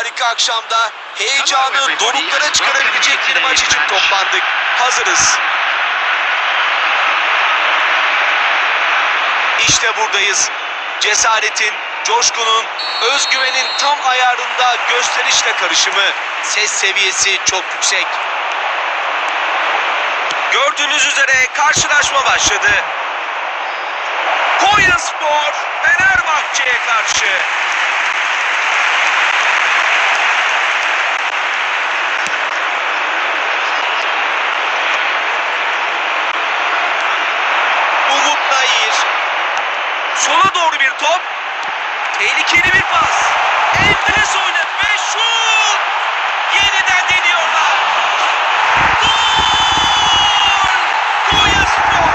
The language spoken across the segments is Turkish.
Harika akşamda heyecanı doruklara çıkarabilecek bir maç için toplandık. Hazırız. İşte buradayız. Cesaretin, coşkunun, özgüvenin tam ayarında gösterişle karışımı. Ses seviyesi çok yüksek. Gördüğünüz üzere karşılaşma başladı. Konya Spor Fenerbahçe'ye karşı. Umut Nayir. Sola doğru bir top. Tehlikeli bir pas. Endres oynadı ve şut. Yeniden deniyorlar. Gol! Konya Spor.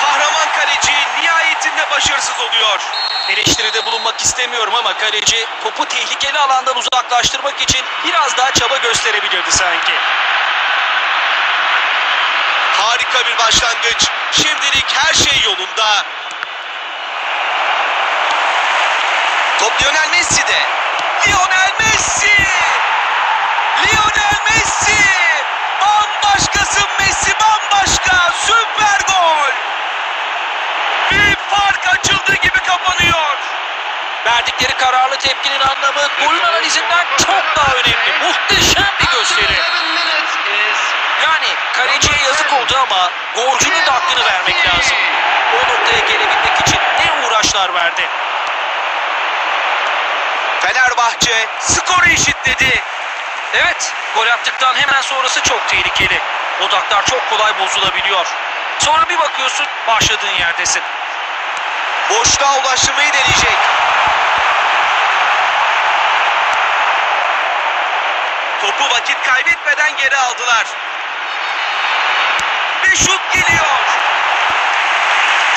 Kahraman kaleci nihayetinde başarısız oluyor. Eleştiride bulunmak istemiyorum ama kaleci topu tehlikeli alandan uzaklaştırmak için biraz daha çaba gösterebilirdi sanki. Harika bir başlangıç. Şimdilik her şey yolunda. Top Lionel Messi'de. Lionel Messi! Lionel Messi! Bambaşkasın Messi bambaşka! Süper gol! Bir fark açıldığı gibi kapanıyor. Verdikleri kararlı tepkinin anlamı golün analizinden çok daha önemli. Muhteşem bir gösteri. Yani kaleciye yazık oldu ama golcünün de hakkını vermek lazım. O noktaya gelebilmek için ne uğraşlar verdi. Fenerbahçe skoru eşitledi. Evet, gol attıktan hemen sonrası çok tehlikeli. Odaklar çok kolay bozulabiliyor. Sonra bir bakıyorsun başladığın yerdesin. Boşluğa ulaştırmayı deneyecek. Topu vakit kaybetmeden geri aldılar. Ve şut geliyor.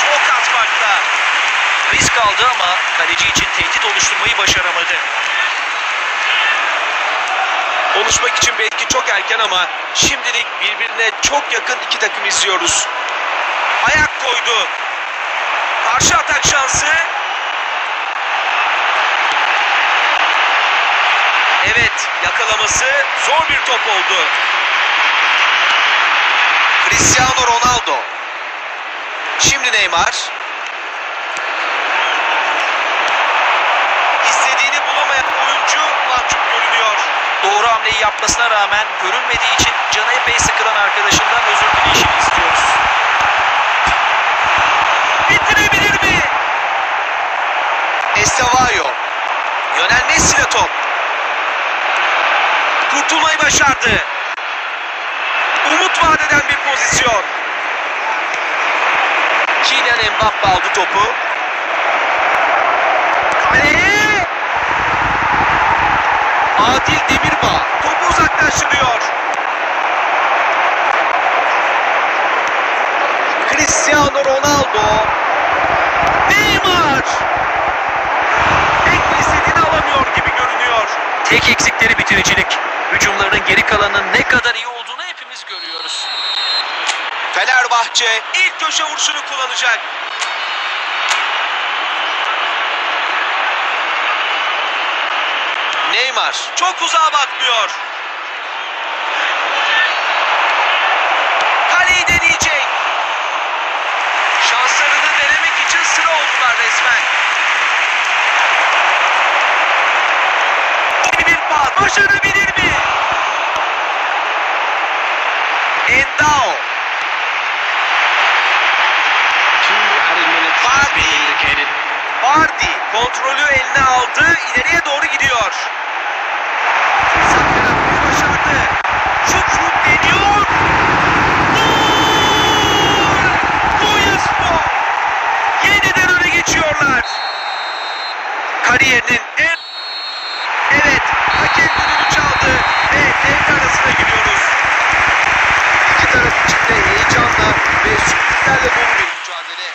Çok az farkla. Risk aldı ama kaleci için tehdit oluşturmayı başaramadı. Konuşmak için belki çok erken ama şimdilik birbirine çok yakın iki takım izliyoruz. Ayak koydu. Karşı atak şansı. Evet, yakalaması zor bir top oldu. Cristiano Ronaldo. Şimdi Neymar. İstediğini bulamayan oyuncu mahcup görünüyor. Doğru hamleyi yapmasına rağmen görünmediği için canı epey sıkılan arkadaşından özür dileyişini istiyoruz. Bitirebilir mi? Estavayo. Lionel Messi ile top. Kurtulmayı başardı. Umut vadeden bir pozisyon. Kylian Mbappe aldı topu. Kaleye! Adil Demirbağ topu uzaklaştırıyor. Cristiano Ronaldo. Neymar. Pek istediğini alamıyor gibi görünüyor. Tek eksikleri bitiricilik. Hücumlarının geri kalanının ne kadar iyi olduğunu hepimiz görüyoruz. Fenerbahçe ilk köşe vuruşunu kullanacak. Neymar çok uzağa bakmıyor. Kaleyi deneyecek. Şanslarını denemek için sıra oldular resmen. Bir pas başarabilir mi? Endao. Vardy. Vardy kontrolü eline aldı, ileriye doğru gidiyor. Fırsat yaratmayı başardı. Şut şut deniyor. Gol! Konyaspor yeniden öne geçiyorlar. Kariyerinin en... Evet, hakem düdüğünü çaldı ve devre arasına giriyoruz. İki taraf için de heyecanla ve sürprizlerle dolu bir mücadele.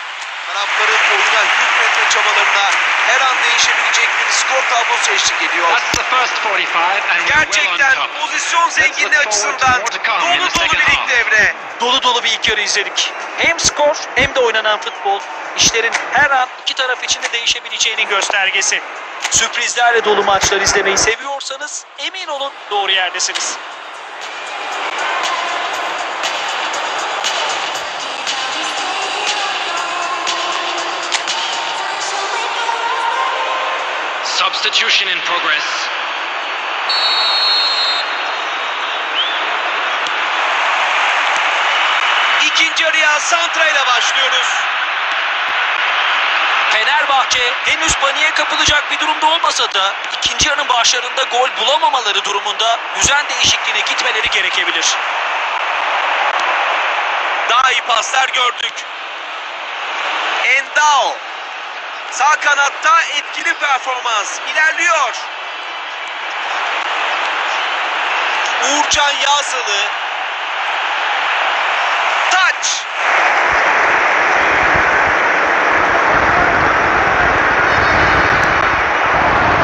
Tarafların oyuna hükmetme çabalarına her an değişebilecek bir skor tablosu eşlik ediyor. That's the first 45 and we're well Gerçekten on top. pozisyon zenginliği açısından dolu the dolu second bir ilk half. devre. Dolu dolu bir ilk yarı izledik. Hem skor hem de oynanan futbol işlerin her an iki taraf için de değişebileceğinin göstergesi. Sürprizlerle dolu maçlar izlemeyi seviyorsanız emin olun doğru yerdesiniz. Substitution in progress. İkinci yarıya Santra ile başlıyoruz. Fenerbahçe henüz paniğe kapılacak bir durumda olmasa da ikinci yarının başlarında gol bulamamaları durumunda düzen değişikliğine gitmeleri gerekebilir. Daha iyi paslar gördük. Endao. Sağ kanatta etkili performans. ilerliyor. Uğurcan Yazılı. Taç.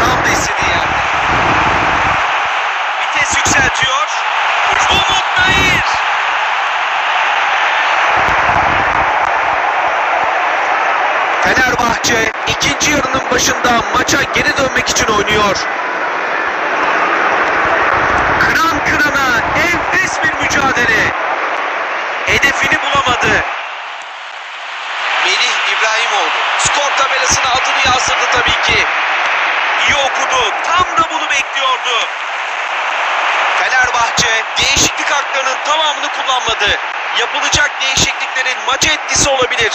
Tam da istediği yerde. Vites yükseltiyor. Umut Nayir. Fenerbahçe ikinci yarının başında maça geri dönmek için oynuyor. Kıran kırana enfes bir mücadele. Hedefini bulamadı. Melih İbrahimoğlu skor tabelasına adını yazdırdı tabii ki. İyi okudu. Tam da bunu bekliyordu. Fenerbahçe değişiklik haklarının tamamını kullanmadı. Yapılacak değişikliklerin maça etkisi olabilir.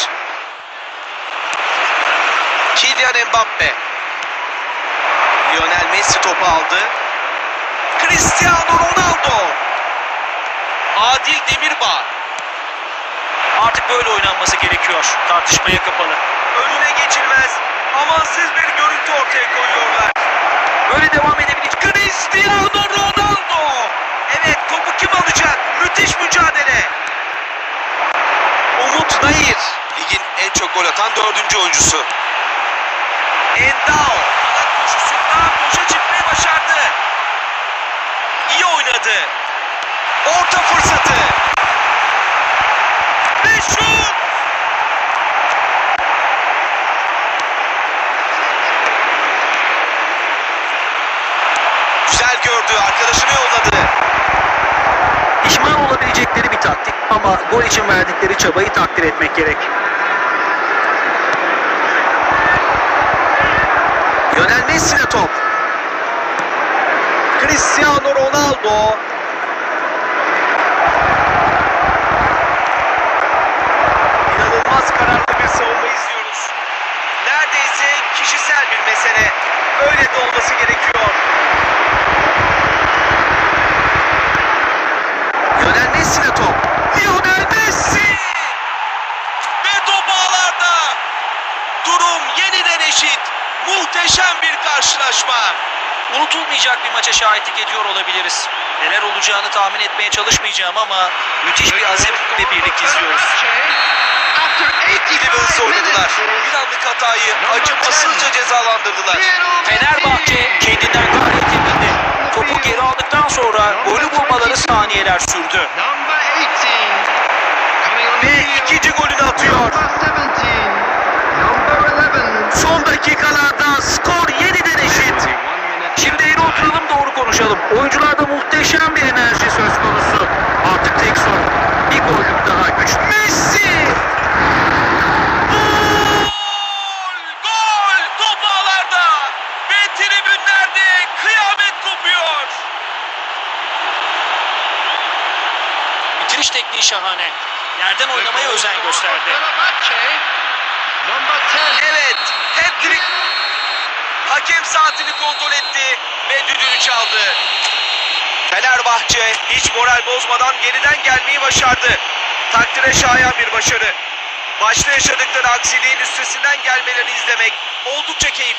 Kylian Mbappe. Lionel Messi topu aldı. Cristiano Ronaldo. Adil Demirbağ. Artık böyle oynanması gerekiyor. Tartışmaya kapalı. Önüne geçilmez. Amansız bir görüntü ortaya koyuyorlar. Böyle devam edebilir. Cristiano Ronaldo. Evet topu kim alacak? Müthiş mücadele. Umut Nayir. Ligin en çok gol atan dördüncü oyuncusu. Endao. Kanat koşusunda boşa çıkmayı başardı. İyi oynadı. Orta fırsatı. Ve şut. Güzel gördü. Arkadaşını yolladı. Pişman olabilecekleri bir taktik ama gol için verdikleri çabayı takdir etmek gerek. Lionel Messi'ne top. Cristiano Ronaldo. İnanılmaz kararlı bir savunma izliyoruz. Neredeyse kişisel bir mesele. Öyle de olması gerekiyor. Lionel Messi'ne top. Lionel Messi! Ve top ağlarda. Durum yeniden eşit. Muhteşem bir karşılaşma. Unutulmayacak bir maça şahitlik ediyor olabiliriz. Neler olacağını tahmin etmeye çalışmayacağım ama müthiş bir azim ve birlik izliyoruz. Etkili oynadılar. Bir anlık hatayı acımasızca cezalandırdılar. Fenerbahçe kendinden gayet emindi. Topu geri aldıktan sonra golü bulmaları saniyeler sürdü. Oyuncularda muhteşem bir enerji söz konusu. Artık tek sorun bir gollük daha güç. Messi! Gol! Gol! Top ağlarda! Ve tribünlerde kıyamet kopuyor. Bitiriş tekniği şahane. Yerden oynamaya özen gösterdi. Number 10. Evet, hat-trick. Hakem saatini kontrol etti ve düdüğünü çaldı. Fenerbahçe hiç moral bozmadan geriden gelmeyi başardı. Takdire şayan bir başarı. Başta yaşadıkları aksiliğin üstesinden gelmelerini izlemek oldukça keyifli.